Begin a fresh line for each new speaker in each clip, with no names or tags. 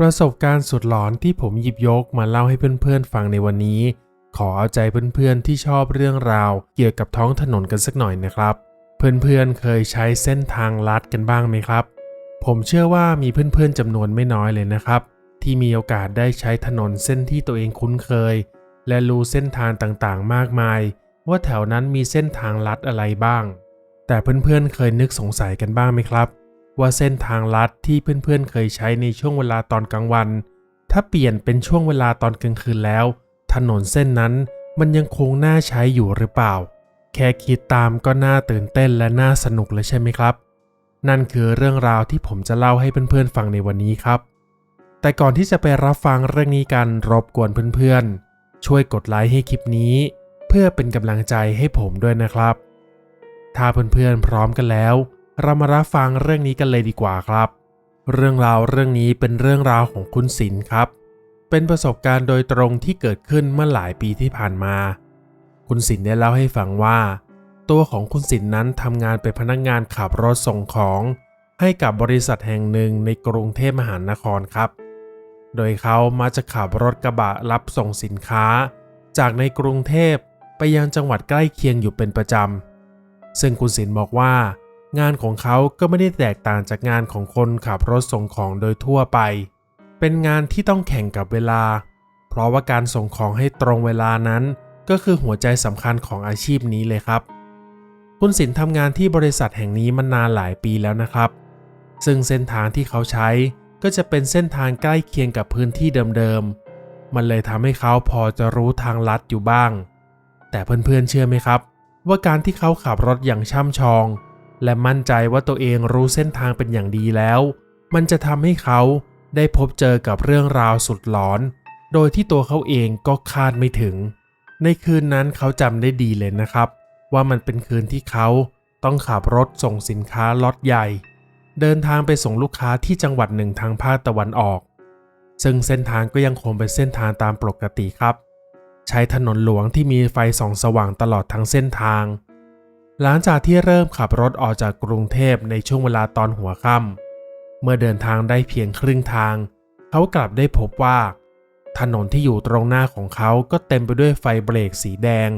ประสบการณ์สุดหลอนที่ผมหยิบยกมาเล่าให้เพื่อนๆฟังในวันนี้ ขอเอาใจเพื่อนๆที่ชอบเรื่องราวเกี่ยวกับท้องถนนกันสักหน่อยนะครับ เพื่อนๆเคยใช้เส้นทางลัดกันบ้างไหมครับ ผมเชื่อว่ามีเพื่อนๆจำนวนไม่น้อยเลยนะครับ ที่มีโอกาสได้ใช้ถนนเส้นที่ตัวเองคุ้นเคย และรู้เส้นทางต่างๆ มากมาย ว่าแถวนั้นมีเส้นทางลัดอะไรบ้าง แต่เพื่อนๆเคยนึกสงสัยกันบ้างไหมครับ ว่าเส้นทางลัดที่เพื่อนๆเคยใช้ในช่วงเวลาตอนกลางวัน ถ้าเปลี่ยนเป็นช่วงเวลาตอนกลางคืนแล้ว ถนนเส้นนั้นมันยังคงน่าใช้อยู่หรือเปล่า แค่คิดตามก็น่าตื่นเต้นและน่าสนุกเลยใช่ไหมครับ นั่นคือเรื่องราวที่ผมจะเล่าให้เพื่อนๆฟังในวันนี้ครับ แต่ก่อนที่จะไปรับฟังเรื่องนี้กันรบกวนเพื่อนๆ ช่วยกดไลค์ให้คลิปนี้ เพื่อเป็นกำลังใจให้ผมด้วยนะครับ ถ้าเพื่อนๆพร้อมกันแล้ว เรามารับฟังเรื่องนี้กันเลยดีกว่าครับ เรื่องราวเรื่องนี้เป็นเรื่องราวของคุณศิลป์ครับ เป็นประสบการณ์โดยตรงที่เกิดขึ้นเมื่อหลายปีที่ผ่านมา คุณศิลป์ได้เล่าให้ฟังว่า ตัวของคุณศิลป์นั้นทำงานเป็นพนักงานขับรถส่งของ ให้กับบริษัทแห่งหนึ่งในกรุงเทพมหานครครับ โดยเขามาจะขับรถกระบะรับส่งสินค้า จากในกรุงเทพไปยังจังหวัดใกล้เคียงอยู่เป็นประจำซึ่งคุณศิลป์บอกว่า งานของเขาก็ไม่ได้แตกต่างจากงานของคนขับรถส่งของโดยทั่วไป เป็นงานที่ต้องแข่งกับเวลา เพราะว่าการส่งของให้ตรงเวลานั้น ก็คือหัวใจสำคัญของอาชีพนี้เลยครับ คุณศิลป์ทำงานที่บริษัทแห่งนี้มานานหลายปีแล้วนะครับ ซึ่งเส้นทางที่เขาใช้ก็จะเป็นเส้นทางใกล้เคียงกับพื้นที่เดิมๆ มันเลยทำให้เขาพอจะรู้ทางลัดอยู่บ้าง แต่เพื่อนๆเชื่อไหมครับ ว่าการที่เขาขับรถอย่างช่ำชอง และมั่นใจว่าตัวเองรู้เส้นทางเป็นอย่างดีแล้ว มันจะทำให้เขาได้พบเจอกับเรื่องราวสุดหลอน โดยที่ตัวเขาเองก็คาดไม่ถึง ในคืนนั้นเขาจำได้ดีเลยนะครับ ว่ามันเป็นคืนที่เขาต้องขับรถส่งสินค้าล็อตใหญ่ เดินทางไปส่งลูกค้าที่จังหวัดหนึ่งทางภาคตะวันออก ซึ่งเส้นทางก็ยังคงเป็นเส้นทางตามปกติครับ ใช้ถนนหลวงที่มีไฟส่องสว่างตลอดทั้งเส้นทาง หลังจากที่เริ่มขับรถออกจากกรุงเทพในช่วงเวลาตอนหัวค่ำเมื่อเดินทางได้เพียงครึ่งทาง เขากลับได้พบว่า ถนนที่อยู่ตรงหน้าของเขาก็เต็มไปด้วยไฟเบรกสีแดง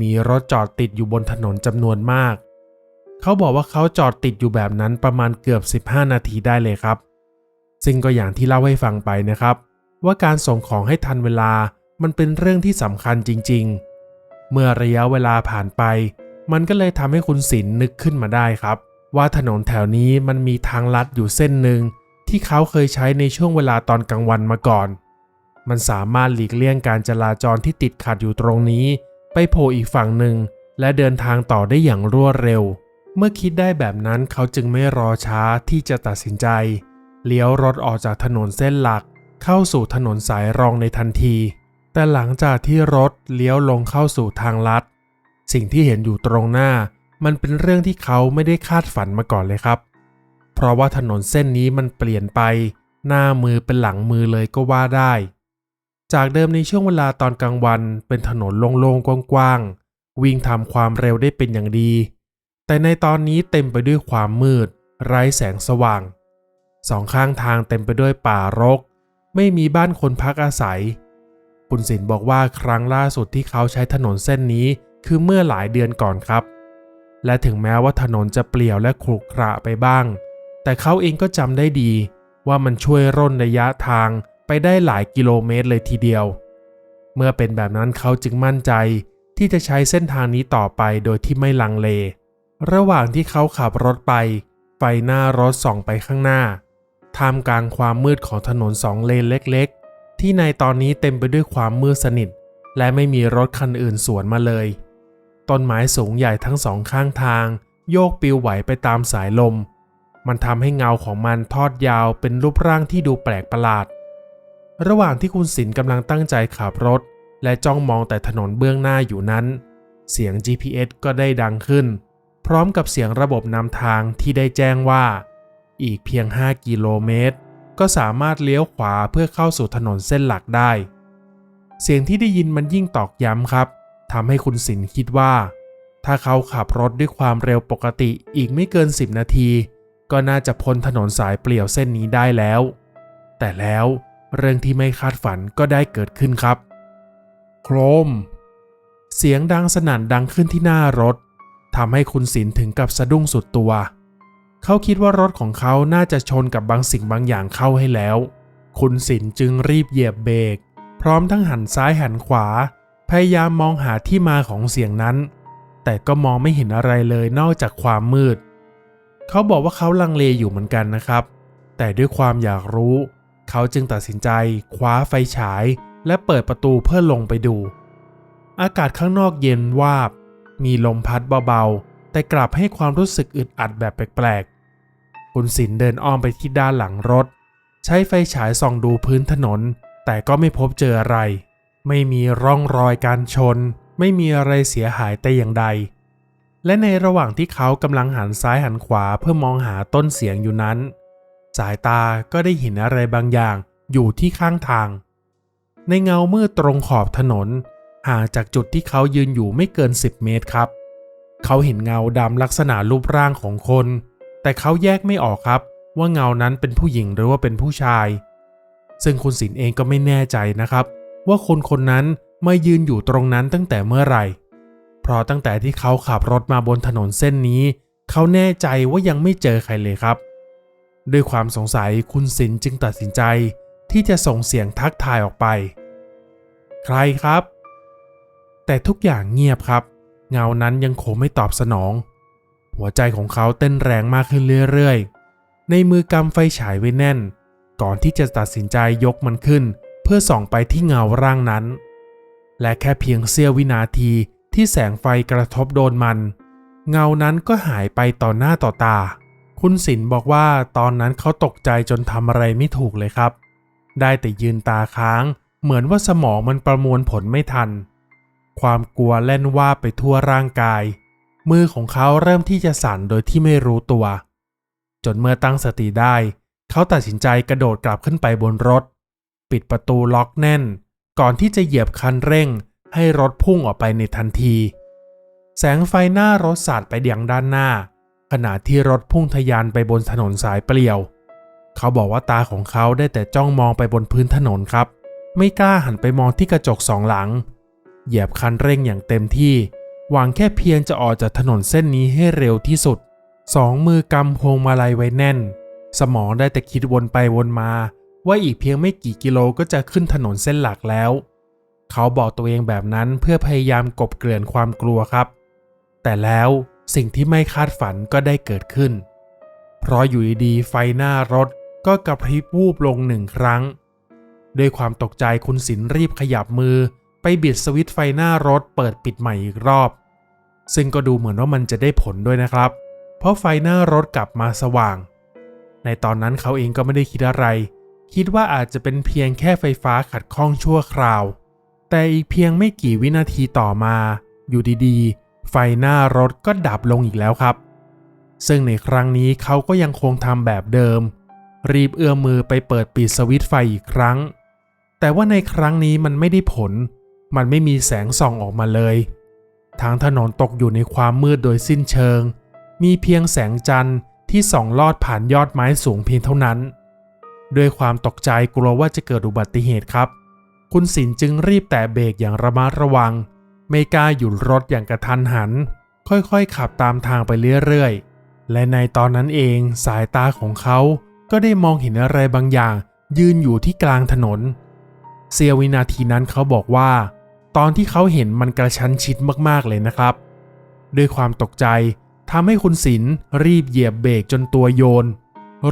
มีรถจอดติดอยู่บนถนนจำนวนมาก เขาบอกว่าเขาจอดติดอยู่แบบนั้นประมาณเกือบ 15 นาทีได้เลยครับ ซึ่งก็อย่างที่เล่าให้ฟังไปนะครับ ว่าการส่งของให้ทันเวลามันเป็นเรื่องที่สำคัญจริง ๆ เมื่อระยะเวลาผ่านไป มันก็เลยทำให้คุณศิลนึกขึ้นมาได้ครับ ว่าถนนแถวนี้มันมีทางลัดอยู่เส้นหนึ่งที่เขาเคยใช้ในช่วงเวลาตอนกลางวันมาก่อน มันสามารถหลีกเลี่ยงการจราจรที่ติดขัดอยู่ตรงนี้ ไปโผล่อีกฝั่งหนึ่ง และเดินทางต่อได้อย่างรวดเร็ว เมื่อคิดได้แบบนั้นเขาจึงไม่รอช้าที่จะตัดสินใจ เลี้ยวรถออกจากถนนเส้นหลัก เข้าสู่ถนนสายรองในทันที แต่หลังจากที่รถเลี้ยวลงเข้าสู่ทางลัด สิ่งที่เห็นอยู่ตรงหน้า มันเป็นเรื่องที่เขาไม่ได้คาดฝันมาก่อนเลยครับ เพราะว่าถนนเส้นนี้มันเปลี่ยนไป หน้ามือเป็นหลังมือเลยก็ว่าได้ จากเดิมในช่วงเวลาตอนกลางวันเป็นถนนโล่งๆกว้างๆวิ่งทำความเร็วได้เป็นอย่างดี แต่ในตอนนี้เต็มไปด้วยความมืด ไร้แสงสว่างสองข้างทางเต็มไปด้วยป่ารก ไม่มีบ้านคนพักอาศัยคุณศิลป์บอกว่าครั้งล่าสุดที่เขาใช้ถนนเส้นนี้ คือเมื่อหลายเดือนก่อนครับ และถึงแม้ว่าถนนจะเปลี่ยวและขรุขระไปบ้าง แต่เขาเองก็จำได้ดี ว่ามันช่วยร่นระยะทางไปได้หลายกิโลเมตรเลยทีเดียว เมื่อเป็นแบบนั้นเขาจึงมั่นใจที่จะใช้เส้นทางนี้ต่อไปโดยที่ไม่ลังเล ระหว่างที่เขาขับรถไป ไฟหน้ารถส่องไปข้างหน้า ท่ามกลางความมืดของถนนสองเลนเล็ก ๆ ที่ในตอนนี้เต็มไปด้วยความมืดสนิท และไม่มีรถคันอื่นสวนมาเลย ต้นไม้สูงใหญ่ทั้งสองข้างทาง โยกปิวไหวไปตามสายลม มันทำให้เงาของมันทอดยาวเป็นรูปร่างที่ดูแปลกประหลาด ระหว่างที่คุณศิลป์กำลังตั้งใจขับรถ และจ้องมองแต่ถนนเบื้องหน้าอยู่นั้น เสียง GPS ก็ได้ดังขึ้น พร้อมกับเสียงระบบนำทางที่ได้แจ้งว่า อีกเพียง 5 กิโลเมตร ก็สามารถเลี้ยวขวาเพื่อเข้าสู่ถนนเส้นหลักได้ เสียงที่ได้ยินมันยิ่งตอกย้ำครับ ทำให้คุณศิลป์คิดว่า ถ้าเขาขับรถด้วยความเร็วปกติอีกไม่เกิน 10 นาที ก็น่าจะพ้นถนนสายเปลี่ยวเส้นนี้ได้แล้ว แต่แล้วเรื่องที่ไม่คาดฝันก็ได้เกิดขึ้นครับ โครม เสียงดังสนั่นดังขึ้นที่หน้ารถทำให้คุณศิลถึงกับสะดุ้งสุดตัว เขาคิดว่ารถของเขาน่าจะชนกับบางสิ่งบางอย่างเข้าให้แล้ว คุณศิลจึงรีบเหยียบเบรกพร้อมทั้งหันซ้ายหันขวา พยายามมองหาที่มาของเสียงนั้น แต่ก็มองไม่เห็นอะไรเลยนอกจากความมืด เขาบอกว่าเขาลังเลอยู่เหมือนกันนะครับ แต่ด้วยความอยากรู้ เขาจึงตัดสินใจ คว้าไฟฉาย และเปิดประตูเพื่อลงไปดู อากาศข้างนอกเย็นวาบ มีลมพัดเบาๆ แต่กลับให้ความรู้สึกอึดอัดแบบแปลกๆ คุณศิลเดินอ้อมไปที่ด้านหลังรถ ใช้ไฟฉายส่องดูพื้นถนน แต่ก็ไม่พบเจออะไร ไม่มีร่องรอยการชน ไม่มีอะไรเสียหายแต่อย่างใด และในระหว่างที่เขากำลังหันซ้ายหันขวาเพื่อมองหาต้นเสียงอยู่นั้น สายตาก็ได้เห็นอะไรบางอย่างอยู่ที่ข้างทาง ในเงามืดตรงขอบถนน ห่างจากจุดที่เขายืนอยู่ไม่เกิน 10 เมตรครับ เขาเห็นเงาดำลักษณะรูปร่างของคน แต่เขาแยกไม่ออกครับว่าเงานั้นเป็นผู้หญิงหรือว่าเป็นผู้ชาย ซึ่งคุณศิลป์เองก็ไม่แน่ใจนะครับ ว่าคนคนนั้นมายืนอยู่ตรงนั้นตั้งแต่เมื่อไหร่ เพราะตั้งแต่ที่เขาขับรถมาบนถนนเส้นนี้ เขาแน่ใจว่ายังไม่เจอใครเลยครับ ด้วยความสงสัยคุณศิลป์จึงตัดสินใจ ที่จะส่งเสียงทักทายออกไป ใครครับ แต่ทุกอย่างเงียบครับ เงานั้นยังคงไม่ตอบสนอง หัวใจของเขาเต้นแรงมากขึ้นเรื่อยๆ ในมือกำไฟฉายไว้แน่น ก่อนที่จะตัดสินใจยกมันขึ้น เพื่อส่องไปที่เงาร่างนั้น และแค่เพียงเสี้ยววินาทีที่แสงไฟกระทบโดนมัน เงานั้นก็หายไปต่อหน้าต่อตา คุณศิลป์บอกว่าตอนนั้นเขาตกใจจนทำอะไรไม่ถูกเลยครับ ได้แต่ยืนตาค้าง เหมือนว่าสมองมันประมวลผลไม่ทัน ความกลัวแล่นว่าไปทั่วร่างกาย มือของเขาเริ่มที่จะสั่นโดยที่ไม่รู้ตัว จนเมื่อตั้งสติได้ เขาตัดสินใจกระโดดกลับขึ้นไปบนรถ ปิดประตูล็อกแน่น ก่อนที่จะเหยียบคันเร่ง ให้รถพุ่งออกไปในทันที แสงไฟหน้ารถสาดไปยังด้านหน้า ขณะที่รถพุ่งทะยานไปบนถนนสายเปลี่ยว เขาบอกว่าตาของเขาได้แต่จ้องมองไปบนพื้นถนนครับ ไม่กล้าหันไปมองที่กระจกสองหลัง เหยียบคันเร่งอย่างเต็มที่หวังแค่เพียงจะออกจากถนนเส้นนี้ให้เร็วที่สุด สองมือกำพวงมาลัยไว้แน่น สมองได้แต่คิดวนไปวนมา ว่าอีกเพียงไม่กี่กิโลก็จะขึ้นถนนเส้นหลักแล้ว เขาบอกตัวเองแบบนั้นเพื่อพยายามกบเกลื่อนความกลัวครับ แต่แล้วสิ่งที่ไม่คาดฝันก็ได้เกิดขึ้น เพราะอยู่ดีๆไฟหน้ารถก็กระพริบวูบลงหนึ่งครั้ง ด้วยความตกใจคุณศิลป์รีบขยับมือไปบิดสวิตช์ไฟหน้ารถเปิดปิดใหม่อีกรอบ ซึ่งก็ดูเหมือนว่ามันจะได้ผลด้วยนะครับ เพราะไฟหน้ารถกลับมาสว่าง ในตอนนั้นเขาเองก็ไม่ได้คิดอะไร คิดว่าอาจจะเป็นเพียงแค่ไฟฟ้าขัดข้องชั่วคราว แต่อีกเพียงไม่กี่วินาทีต่อมา อยู่ดีๆ ไฟหน้ารถก็ดับลงอีกแล้วครับ ซึ่งในครั้งนี้เขาก็ยังคงทำแบบเดิม รีบเอื้อมมือไปเปิดปิดสวิตช์ไฟอีกครั้ง แต่ว่าในครั้งนี้มันไม่ได้ผล มันไม่มีแสงส่องออกมาเลยทางถนนตกอยู่ในความมืดโดยสิ้นเชิง มีเพียงแสงจันทร์ที่ส่องลอดผ่านยอดไม้สูงเพียงเท่านั้น ด้วยความตกใจกลัวว่าจะเกิดอุบัติเหตุครับ คุณศิลจึงรีบแตะเบรกอย่างระมัดระวัง ไม่กล้าหยุดรถอย่างกระทันหัน ค่อยๆ ขับตามทางไปเรื่อยๆ และในตอนนั้นเองสายตาของเขาก็ได้มองเห็นอะไรบางอย่าง ยืนอยู่ที่กลางถนน เสียวินาทีนั้นเขาบอกว่า ตอนที่เขาเห็นมันกระชั้นชิดมากๆเลยนะครับ ด้วยความตกใจทำให้คุณศิลรีบเหยียบเบรกจนตัวโยน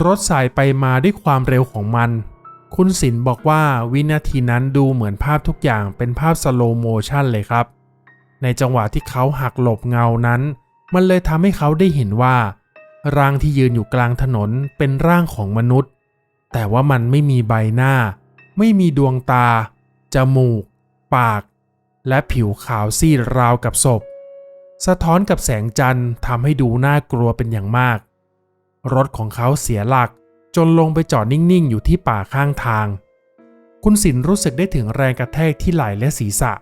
รถสายไปมาด้วยความเร็วของมัน คุณศิลป์บอกว่าวินาทีนั้นดูเหมือนภาพทุกอย่างเป็นภาพสโลโมชันเลยครับ ในจังหวะที่เขาหักหลบเงานั้น มันเลยทำให้เขาได้เห็นว่า ร่างที่ยืนอยู่กลางถนนเป็นร่างของมนุษย์ แต่ว่ามันไม่มีใบหน้า ไม่มีดวงตา จมูก ปาก และผิวขาวซีดราวกับศพ สะท้อนกับแสงจันทร์ทำให้ดูน่ากลัวเป็นอย่างมาก รถของเขาเสียหลัก จนลงไปจอดนิ่ง ๆ อยู่ที่ป่าข้างทาง คุณศิลรู้สึกได้ถึงแรงกระแทกที่ไหล่และศีรษะ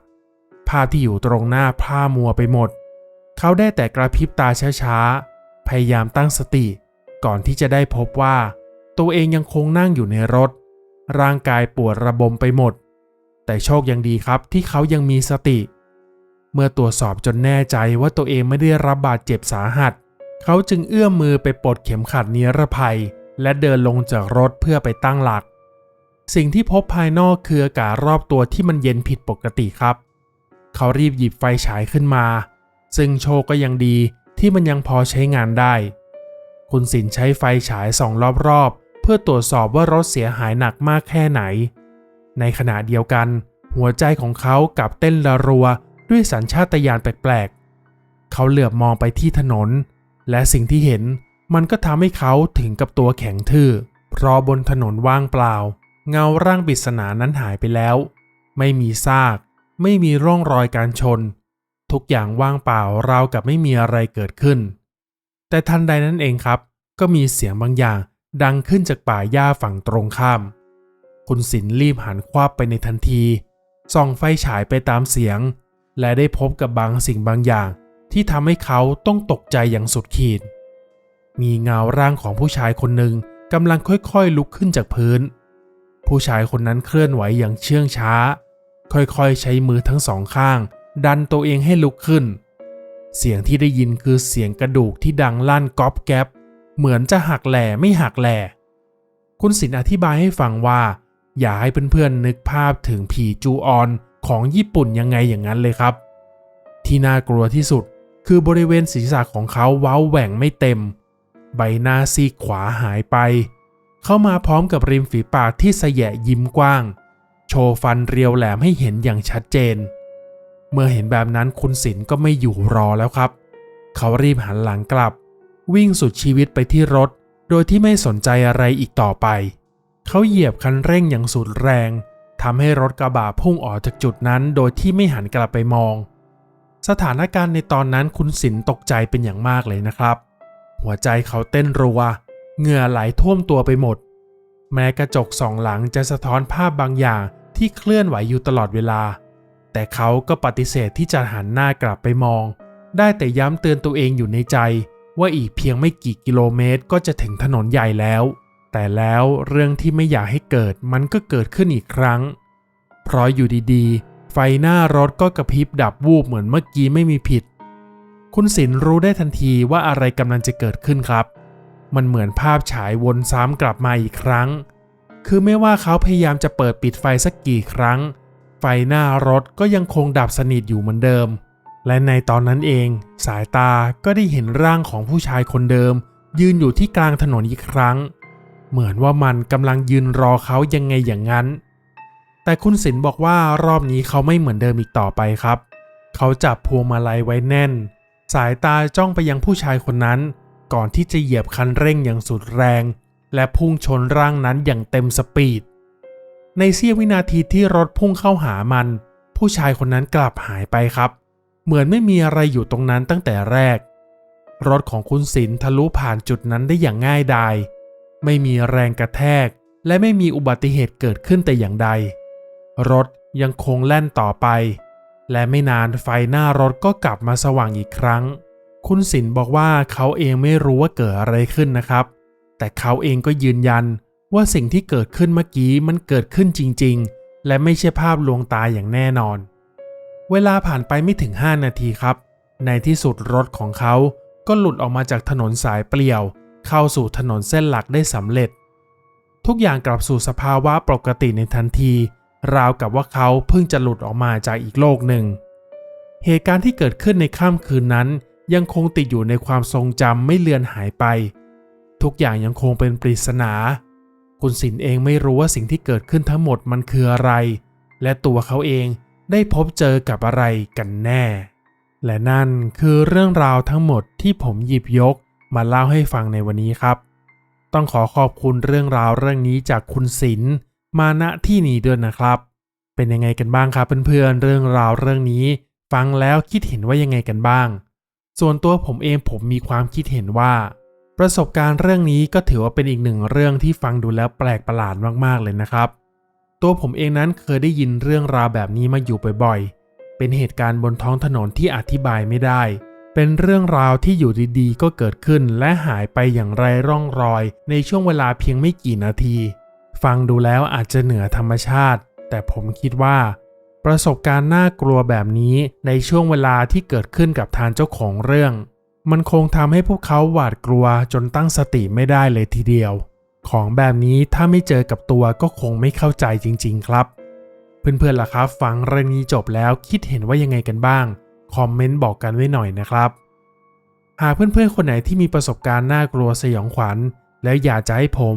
ภาพที่อยู่ตรงหน้าพร่ามัวไปหมด เขาได้แต่กระพริบตาช้า ๆ พยายามตั้งสติ ก่อนที่จะได้พบว่า ตัวเองยังคงนั่งอยู่ในรถ ร่างกายปวดระบมไปหมด แต่โชคยังดีครับที่เขายังมีสติ เมื่อตรวจสอบจนแน่ใจว่าตัวเองไม่ได้รับบาดเจ็บสาหัสเเขาจึงเอื้อมมือไปปลดเข็มขัดนิรภัย และเดินลงจากรถเพื่อไปตั้งหลัก สิ่งที่พบภายนอกคืออากาศรอบตัวที่มันเย็นผิดปกติครับ เขารีบหยิบไฟฉายขึ้นมา ซึ่งโชคก็ยังดีที่มันยังพอใช้งานได้ คุณสินใช้ไฟฉายส่องรอบๆ เพื่อตรวจสอบว่ารถเสียหายหนักมากแค่ไหน ในขณะเดียวกัน หัวใจของเขากับเต้นระรัวด้วยสัญชาตญาณแปลกๆ เขาเหลือบมองไปที่ถนน และสิ่งที่เห็นมันก็ทำให้เขาถึงกับตัวแข็งทื่อ เพราะบนถนนว่างเปล่า เงาร่างปริศนานั้นหายไปแล้ว ไม่มีซาก ไม่มีร่องรอยการชน ทุกอย่างว่างเปล่าราวกับไม่มีอะไรเกิดขึ้น แต่ทันใดนั้นเองครับ ก็มีเสียงบางอย่างดังขึ้นจากป่าหญ้าฝั่งตรงข้าม คุณสินรีบหันควับไปในทันที ส่องไฟฉายไปตามเสียง และได้พบกับบางสิ่งบางอย่าง ที่ทำให้เขาต้องตกใจอย่างสุดขีด มีเงาร่างของผู้ชายคนหนึ่งกำลังค่อยๆ ลุกขึ้นจากพื้น ผู้ชายคนนั้นเคลื่อนไหวอย่างเชื่องช้า ค่อยๆ ใช้มือทั้งสองข้าง ดันตัวเองให้ลุกขึ้น เสียงที่ได้ยินคือเสียงกระดูกที่ดังลั่นก๊อบแก๊บ เหมือนจะหักแหล่ไม่หักแหล่คุณสินอธิบายให้ฟังว่า อย่าให้เพื่อนๆนึกภาพถึงผีจูออนของญี่ปุ่นยังไงอย่างนั้นเลยครับ ที่น่ากลัวที่สุด คือบริเวณศีรษะของเขาเว้าแหว่งไม่เต็ม ใบหน้าซีขวาหายไป เข้ามาพร้อมกับริมฝีปากที่สยะยิ้มกว้าง โชว์ฟันเรียวแหลมให้เห็นอย่างชัดเจน เมื่อเห็นแบบนั้นคุณศิลก็ไม่อยู่รอแล้วครับ เขารีบหันหลังกลับ วิ่งสุดชีวิตไปที่รถ โดยที่ไม่สนใจอะไรอีกต่อไป เขาเหยียบคันเร่งอย่างสุดแรงทำให้รถกระบะพุ่งออกจากจุดนั้นโดยที่ไม่หันกลับไปมอง สถานการณ์ในตอนนั้นคุณศิลตกใจเป็นอย่างมากเลยนะครับ หัวใจเขาเต้นรัว เหงื่อไหลท่วมตัวไปหมด แม้กระจกสองหลังจะสะท้อนภาพบางอย่างที่เคลื่อนไหวอยู่ตลอดเวลา แต่เขาก็ปฏิเสธที่จะหันหน้ากลับไปมอง ได้แต่ย้ำเตือนตัวเองอยู่ในใจ ว่าอีกเพียงไม่กี่กิโลเมตรก็จะถึงถนนใหญ่แล้ว แต่แล้วเรื่องที่ไม่อยากให้เกิดมันก็เกิดขึ้นอีกครั้ง เพราะอยู่ดีๆ ไฟหน้ารถก็กระพริบดับวูบเหมือนเมื่อกี้ไม่มีผิด คุณศิลรู้ได้ทันทีว่าอะไรกำลังจะเกิดขึ้นครับ มันเหมือนภาพฉายวนซ้ำกลับมาอีกครั้ง คือไม่ว่าเขาพยายามจะเปิดปิดไฟสักกี่ครั้ง ไฟหน้ารถก็ยังคงดับสนิทอยู่เหมือนเดิม และในตอนนั้นเอง สายตาก็ได้เห็นร่างของผู้ชายคนเดิม ยืนอยู่ที่กลางถนนอีกครั้ง เหมือนว่ามันกำลังยืนรอเขายังไงอย่างนั้น แต่คุณศิลบอกว่ารอบนี้เขาไม่เหมือนเดิมอีกต่อไปครับ เขาจับพวงมาลัยไว้แน่น สายตาจ้องไปยังผู้ชายคนนั้น ก่อนที่จะเหยียบคันเร่งอย่างสุดแรง และพุ่งชนร่างนั้นอย่างเต็มสปีด ในเสี้ยววินาทีที่รถพุ่งเข้าหามัน ผู้ชายคนนั้นกลับหายไปครับ เหมือนไม่มีอะไรอยู่ตรงนั้นตั้งแต่แรก รถของคุณศิลทะลุผ่านจุดนั้นได้อย่างง่ายดาย ไม่มีแรงกระแทก และไม่มีอุบัติเหตุเกิดขึ้นแต่อย่างใด รถยังคงแล่นต่อไป และไม่นานไฟหน้ารถก็กลับมาสว่างอีกครั้ง คุณศิลบอกว่าเขาเองไม่รู้ว่าเกิดอะไรขึ้นนะครับ แต่เขาเองก็ยืนยันว่าสิ่งที่เกิดขึ้นเมื่อกี้มันเกิดขึ้นจริง ๆ และไม่ใช่ภาพลวงตาอย่างแน่นอน เวลาผ่านไปไม่ถึง 5 นาทีครับ ในที่สุดรถของเขาก็หลุดออกมาจากถนนสายเปลี่ยว เข้าสู่ถนนเส้นหลักได้สำเร็จ ทุกอย่างกลับสู่สภาวะปกติในทันที ราวกับว่าเขาเพิ่งจะหลุดออกมาจากอีกโลกหนึ่ง เหตุการณ์ที่เกิดขึ้นในค่ำคืนนั้น ยังคงติดอยู่ในความทรงจำไม่เลือนหายไป ทุกอย่างยังคงเป็นปริศนา คุณศิลเองไม่รู้ว่าสิ่งที่เกิดขึ้นทั้งหมดมันคืออะไร และตัวเขาเองได้พบเจอกับอะไรกันแน่ และนั่นคือเรื่องราวทั้งหมดที่ผมหยิบยกมาเล่าให้ฟังในวันนี้ครับ ต้องขอขอบคุณเรื่องราวเรื่องนี้จากคุณศิล มาณที่นี้ด้วยนะครับ เป็นยังไงกันบ้างครับเพื่อนๆเรื่องราวเรื่องนี้ ฟังแล้วคิดเห็นว่ายังไงกันบ้าง ส่วนตัวผมเองผมมีความคิดเห็นว่า ประสบการณ์เรื่องนี้ก็ถือว่าเป็นอีกหนึ่งเรื่องที่ฟังดูแล้วแปลกประหลาดมากๆเลยนะครับ ตัวผมเองนั้นเคยได้ยินเรื่องราวแบบนี้มาอยู่บ่อยๆ เป็นเหตุการณ์บนท้องถนนที่อธิบายไม่ได้ เป็นเรื่องราวที่อยู่ดีๆ ก็เกิดขึ้นและหายไปอย่างไรร่องรอย ในช่วงเวลาเพียงไม่กี่นาที ฟังดูแล้วอาจจะเหนือธรรมชาติ แต่ผมคิดว่า ประสบการณ์น่ากลัวแบบนี้ในช่วงเวลาที่เกิดขึ้นกับทางเจ้าของเรื่อง มันคงทำให้พวกเขาหวาดกลัวจนตั้งสติไม่ได้เลยทีเดียว ของแบบนี้ถ้าไม่เจอกับตัวก็คงไม่เข้าใจจริง ๆ ครับ เพื่อนๆล่ะครับ ฟังเรื่องนี้จบแล้วคิดเห็นว่ายังไงกันบ้าง คอมเมนต์บอกกันไว้หน่อยนะครับ หากเพื่อนๆคนไหนที่มีประสบการณ์น่ากลัวสยองขวัญ แล้วอยากจะให้ผม